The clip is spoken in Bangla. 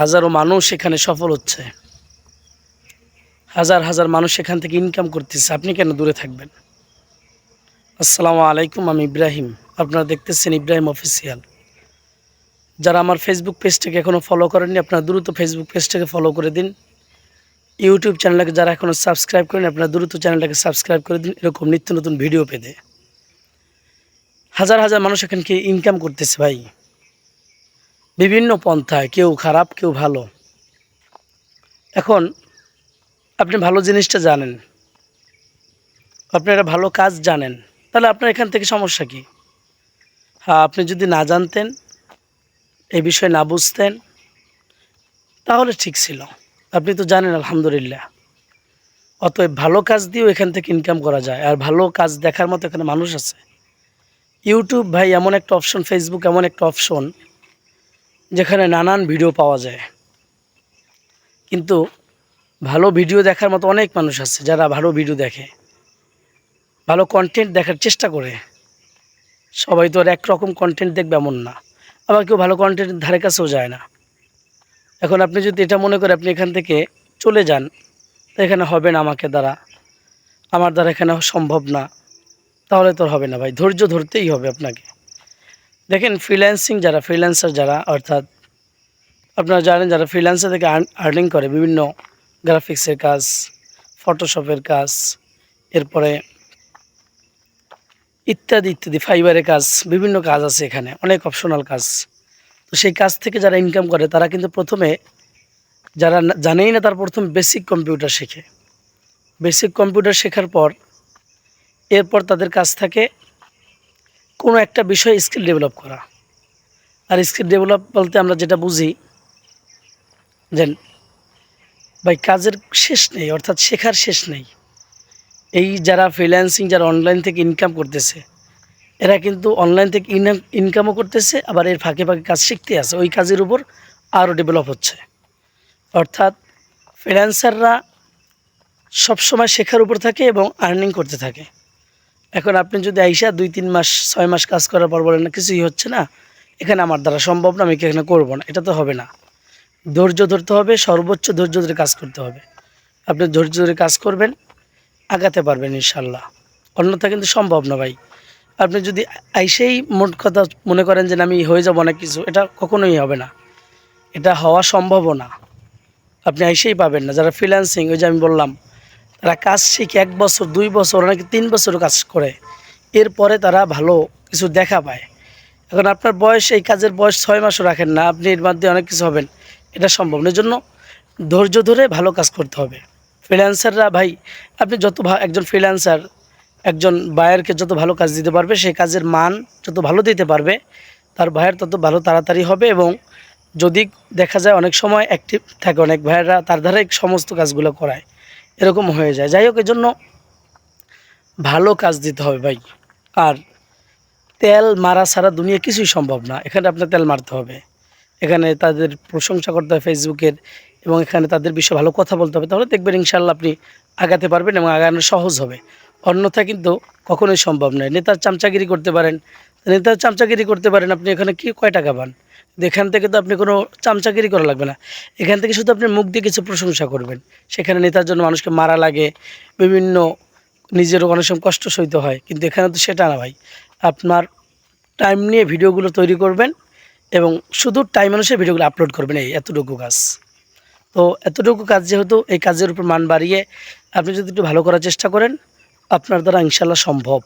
হাজারো মানুষ এখানে সফল হচ্ছে। হাজার হাজার মানুষ এখান থেকে ইনকাম করতেছে। আপনি কেন দূরে থাকবেন? আসসালামু আলাইকুম, আমি ইব্রাহিম। আপনারা দেখতেছেন ইব্রাহিম অফিসিয়াল যারা আমার ফেসবুক পেজটাকে এখনও ফলো করেননি, আপনারা দ্রুত ফেসবুক পেজটাকে ফলো করে দিন। ইউটিউব চ্যানেলটাকে যারা এখনও সাবস্ক্রাইব করেন আপনারা দ্রুত চ্যানেলটাকে সাবস্ক্রাইব করে দিন। এরকম নিত্য নতুন ভিডিও পেতে। হাজার হাজার মানুষ এখানকে ইনকাম করতেছে ভাই। বিভিন্ন পন্থায়, কেউ খারাপ, কেউ ভালো। এখন আপনি ভালো জিনিসটা জানেন। আপনি একটা ভালো কাজ জানেন। তাহলে আপনার এখান থেকে সমস্যা কি? হ্যাঁ আপনি যদি না জানতেন, এই বিষয়ে না বুঝতেন, তাহলে ঠিক ছিল। আপনি তো জানেন, আলহামদুলিল্লাহ। অতএব ভালো কাজ দিয়েও এখান থেকে ইনকাম করা যায়। আর ভালো কাজ দেখার মতো এখানে মানুষ আছে। ইউটিউব ভাই, এমন একটা অপশন ফেসবুক এমন একটা অপশন যেখানে নানান ভিডিও পাওয়া যায়। কিন্তু ভালো ভিডিও দেখার মতো অনেক মানুষ আছে যারা ভালো ভিডিও দেখে। ভালো কন্টেন্ট দেখার চেষ্টা করে। সবাই তো আর একরকম কন্টেন্ট দেখবে এমন না। আবার কেউ ভালো কন্টেন্টের ধারে কাছেও যায় না। এখন আপনি যদি এটা মনে করে আপনি এখান থেকে চলে যান, তো এখানে হবে না আমাকে দ্বারা। আমার দ্বারা এখানে সম্ভব না। তাহলে তো হবে না ভাই, ধৈর্য ধরতেই হবে আপনাকে। দেখেন ফ্রিল্যান্সিং যারা ফ্রিল্যান্সার যারা, অর্থাৎ আপনারা জানেন যারা ফ্রিল্যান্সার থেকে আর্নিং করে, বিভিন্ন গ্রাফিক্সের কাজ ফটোশপের কাজ, এরপরে ইত্যাদি ইত্যাদি ফাইবারের কাজ, বিভিন্ন কাজ আছে এখানে, অনেক অপশনাল কাজ। তো সেই কাজ থেকে যারা ইনকাম করে, তারা কিন্তু প্রথমে যারা জানেই না তার প্রথম বেসিক কম্পিউটার শেখে। বেসিক কম্পিউটার শেখার পর, এরপর তাদের কাজ থাকে কোনো একটা বিষয়ে স্কিল ডেভেলপ করা। আর স্কিল ডেভেলপ বলতে আমরা যেটা বুঝি যে ভাই কাজের শেষ নেই, অর্থাৎ শেখার শেষ নেই। এই যারা ফ্রিল্যান্সিং যারা অনলাইন থেকে ইনকাম করতেছে, এরা কিন্তু অনলাইন থেকে ইনকামও করতেছে, আবার এর ফাঁকে ফাঁকে কাজ শিখতে আছে। ওই কাজের উপর আরও ডেভেলপ হচ্ছে। অর্থাৎ ফ্রিল্যান্সাররা সবসময় শেখার উপর থাকে এবং আর্নিং করতে থাকে। এখন আপনি যদি আইসা দুই তিন মাস ছয় মাস কাজ করার পর বলেন না কিছুই হচ্ছে না এখানে আমার দ্বারা সম্ভব না আমি এখানে করব না এটা তো হবে না। ধৈর্য ধরতে হবে সর্বোচ্চ ধৈর্য ধরে কাজ করতে হবে। আপনি ধৈর্য ধরে কাজ করবেন আগাতে পারবেন ইনশাল্লাহ অন্যথা কিন্তু সম্ভব না ভাই। আপনি যদি আইসেই মোট কথা মনে করেন যে না, আমি হয়ে যাব অনেক কিছু এটা কখনোই হবে না। এটা হওয়া সম্ভবও না। আপনি আইসেই পাবেন না। যারা ফ্রিল্যান্সিং ওই যে আমি বললাম তারা কাজ শিখে এক বছর, দুই বছর, অনেকে তিন বছরও কাজ করে। এরপরে তারা ভালো কিছু দেখা পায়। এখন আপনার বয়স, এই কাজের বয়স ছয় মাসও রাখেন না, আপনি এর মাধ্যমে অনেক কিছু হবেন। এটা সম্ভব না। জন্য ধৈর্য ধরে ভালো কাজ করতে হবে। ফ্রিল্যান্সাররা, ভাই, আপনি যত একজন ফ্রিল্যান্সার, একজন বায়ারকে যত ভালো কাজ দিতে পারবে, সেই কাজের মান যত ভালো দিতে পারবে, তার ভাইয়ের তত ভালো তাড়াতাড়ি হবে এবং যদি দেখা যায় অনেক সময় অ্যাক্টিভ থাকে, অনেক ভাইয়েরা তার দ্বারাই সমস্ত কাজগুলো করায়। এরকম হয়ে যায়। যাই হোক, এজন্য ভালো কাজ দিতে হবে ভাই। আর তেল মারা ছাড়া দুনিয়া কিছুই সম্ভব না। এখানে আপনার তেল মারতে হবে। এখানে তাদের প্রশংসা করতে হবে ফেসবুকের এবং এখানে তাদের বিষয়ে ভালো কথা বলতে হবে। তাহলে দেখবেন ইনশাল্লাহ আপনি আগাতে পারবেন এবং আগানো সহজ হবে। অন্যথা কিন্তু কখনোই সম্ভব নয়। নেতার চামচাগিরি করতে পারেন। নেতার চামচাগিরি করতে পারেন। আপনি এখানে কি, কয় টাকা পান? এখান থেকে তো আপনি কোনো চামচাগিরি করা লাগবে না। এখান থেকে শুধু আপনি মুখ দিয়ে কিছু প্রশংসা করবেন। সেখানে নেতার জন্য মানুষকে মারা লাগে, বিভিন্ন নিজের অনেক সময় কষ্ট সইতে হয়, কিন্তু এখানে তো সেটা না ভাই। আপনার টাইম নিয়ে ভিডিওগুলো তৈরি করবেন এবং শুধু টাইম অনুসারে ভিডিওগুলো আপলোড করবেন, এই এতটুকু কাজ। তো এতটুকু কাজ যেহেতু এই কাজের উপর মান বাড়িয়ে আপনি যদি একটু ভালো করার চেষ্টা করেন, আপনার দ্বারা ইনশাল্লাহ সম্ভব।